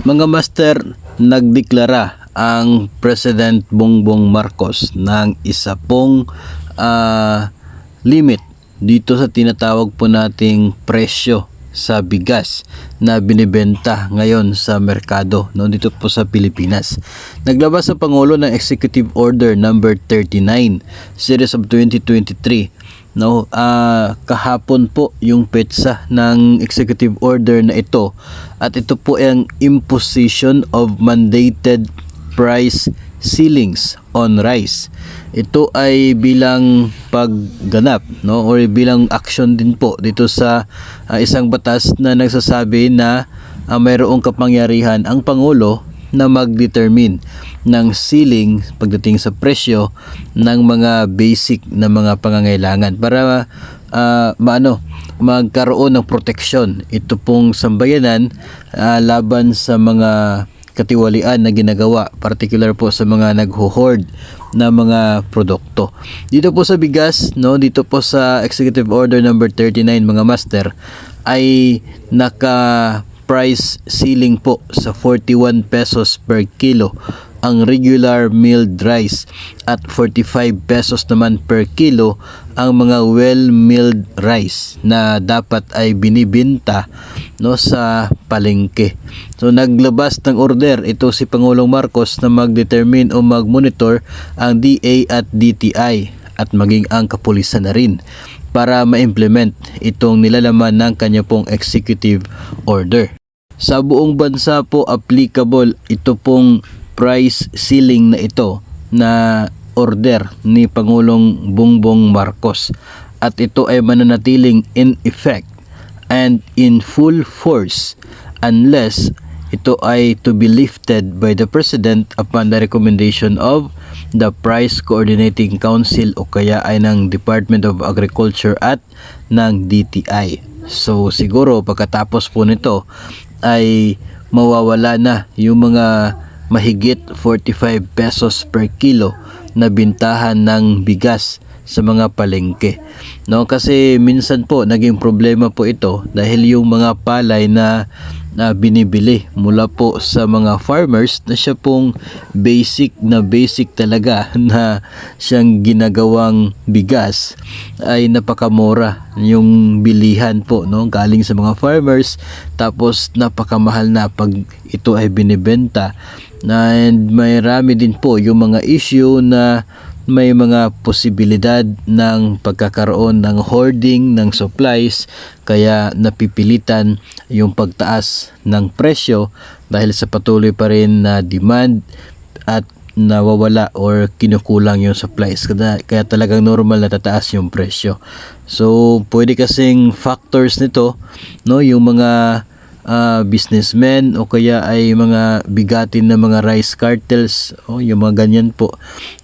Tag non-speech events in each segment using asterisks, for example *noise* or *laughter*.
Mga master, nagdeklara ang President Bongbong Marcos ng isa pong ah, limit dito sa tinatawag po nating presyo sa bigas na binibenta ngayon sa merkado no dito po sa Pilipinas. Naglabas ang pangulo ng Executive Order number 39 series of 2023 no ah, kahapon po yung petsa ng executive order na ito. At ito po ang imposition of mandated price ceilings on rice. Ito ay bilang pagganap no or bilang action din po dito sa ah, isang batas na nagsasabi na ah, mayroong kapangyarihan ang pangulo na mag-determine ng ceiling pagdating sa presyo ng mga basic na mga pangangailangan para ah, maano magkaroon ng proteksyon ito pong sambayanan ah, laban sa mga katiwalian na ginagawa particular po sa mga nagho-hoard na mga produkto. Dito po sa bigas, no, dito po sa Executive Order number 39 mga master ay naka price ceiling po sa 41 pesos per kilo ang regular milled rice at 45 pesos naman per kilo ang mga well milled rice na dapat ay binibenta no sa palengke. So naglabas ng order ito si Pangulong Marcos na mag-determine o mag-monitor ang DA at DTI at maging ang kapulisan na rin para ma-implement itong nilalaman ng kanya pong executive order. Sa buong bansa po applicable ito pong price ceiling na ito na order ni Pangulong Bongbong Marcos at ito ay mananatiling in effect and in full force unless ito ay to be lifted by the President upon the recommendation of the Price Coordinating Council o kaya ay ng Department of Agriculture at ng DTI. So siguro pagkatapos po nito ay mawawala na yung mga mahigit 45 pesos per kilo na bintahan ng bigas sa mga palengke. No, kasi minsan po naging problema po ito dahil yung mga palay na na binibili mula po sa mga farmers na siya pong basic na basic talaga *laughs* na siyang ginagawang bigas ay napakamura yung bilihan po no galing sa mga farmers tapos napakamahal na pag ito ay binibenta and may rami din po yung mga issue na may mga posibilidad ng pagkakaroon ng hoarding ng supplies kaya napipilitan yung pagtaas ng presyo dahil sa patuloy pa rin na demand at nawawala or kinukulang yung supplies. Kaya, kaya talagang normal na tataas yung presyo. So pwede kasing factors nito no yung mga ah, businessmen o kaya ay mga bigatin na mga rice cartels o yung mga ganyan po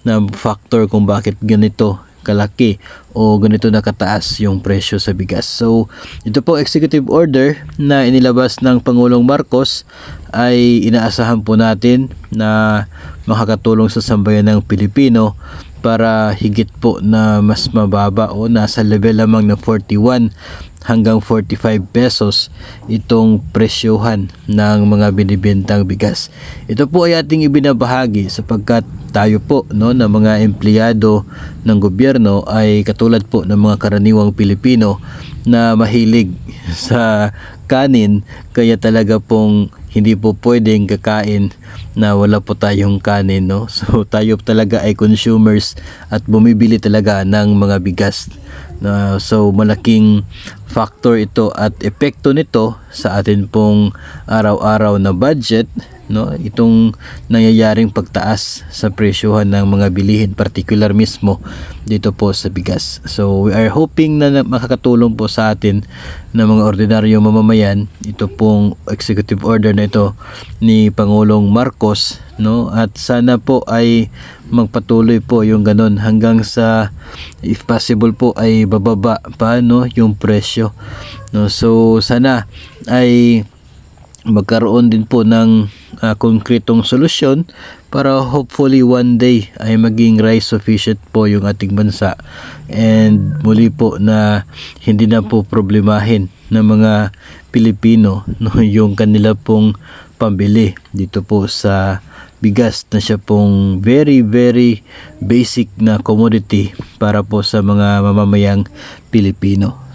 na factor kung bakit ganito kalaki o ganito nakataas yung presyo sa bigas. So, ito po executive order na inilabas ng Pangulong Marcos ay inaasahan po natin na makakatulong sa sambayan ng Pilipino para higit po na mas mababa o nasa level lamang ng 41 hanggang 45 pesos itong presyohan ng mga binibentang bigas. Ito po ay ating ibinabahagi sapagkat tayo po no na mga empleyado ng gobyerno ay katulad po ng mga karaniwang Pilipino na mahilig sa kanin kaya talaga pong hindi po pwedeng kakain na wala po tayong kanin no? So tayo talaga ay consumers at bumibili talaga ng mga bigas. Na so malaking factor ito at epekto nito sa atin pong araw-araw na budget no itong nangyayaring pagtaas sa presyohan ng mga bilihin particular mismo dito po sa bigas. So we are hoping na makakatulong po sa atin na mga ordinaryo mamamayan ito pong executive order na ito ni Pangulong Marcos no? At sana po ay magpatuloy po yung ganun hanggang sa if possible po ay bababa pa no yung presyo no? So sana ay magkaroon din po ng ah, konkretong solusyon para hopefully one day ay maging rice sufficient po yung ating bansa and muli po na hindi na po problemahin ng mga Pilipino *laughs* no yung kanila pong pambili dito po sa bigas na siya pong very very basic na commodity para po sa mga mamamayang Pilipino.